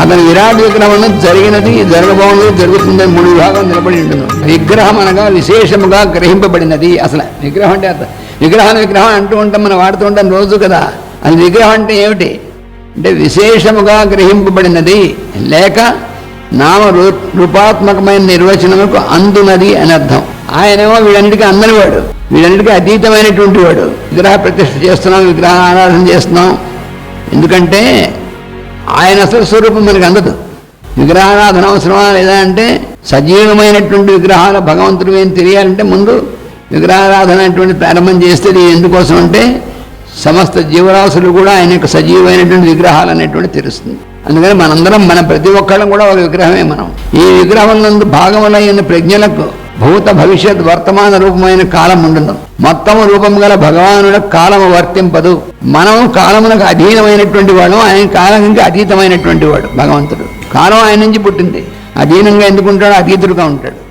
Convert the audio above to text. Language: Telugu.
అతని విరాట్ విగ్రహం జరిగినది జరగబోన్నది జరుగుతుందని మూడు విభాగం నిలబడి ఉంటుంది విగ్రహం అనగా విశేషముగా గ్రహింపబడినది అసలు. విగ్రహం అంటే అర్థం. విగ్రహం విగ్రహం అంటూ ఉంటాం మనం వాడుతూ ఉంటాం రోజు కదా. అది విగ్రహం అంటే ఏమిటి? అంటే విశేషముగా గ్రహింపబడినది. లేక నామ రూ- రూపాత్మకమైన నిర్వచనముకు అందునది అని అర్థం. ఆయనేమో వీడన్నిటికీ అందనివాడు. వీడన్నిటికీ అతీతమైనటువంటి వాడు. విగ్రహ ప్రతిష్ఠ చేస్తున్నాం విగ్రహ ఆరాధన చేస్తున్నాం. ఎందుకంటే ఆయన అసలు స్వరూపం మనకు అందదు. విగ్రహారాధన అవసరమా లేదా అంటే సజీవమైనటువంటి విగ్రహాల భగవంతుడు ఏం తెలియాలంటే ముందు విగ్రహారాధన అటువంటి ప్రారంభం చేస్తే ఎందుకోసం అంటే సమస్త జీవరాశులు కూడా ఆయన యొక్క సజీవమైనటువంటి విగ్రహాలు అనేటువంటి తెలుస్తుంది. అందుకని మనందరం మన ప్రతి ఒక్కళ్ళం కూడా ఒక విగ్రహమే మనం. ఈ విగ్రహం నందు భాగములైన ప్రజ్ఞలకు భూత భవిష్యత్ వర్తమాన రూపమైన కాలం ఉండును మొత్తము రూపం గల భగవానులకు కాలము వర్తింపదు. మనం కాలమునకు అధీనమైనటువంటి వాడు ఆయన కాలానికి అతీతమైనటువంటి వాడు భగవంతుడు. కాలం ఆయన నుంచి పుట్టింది. అధీనంగా ఎందుకుంటాడు అతీతుడుగా ఉంటాడు.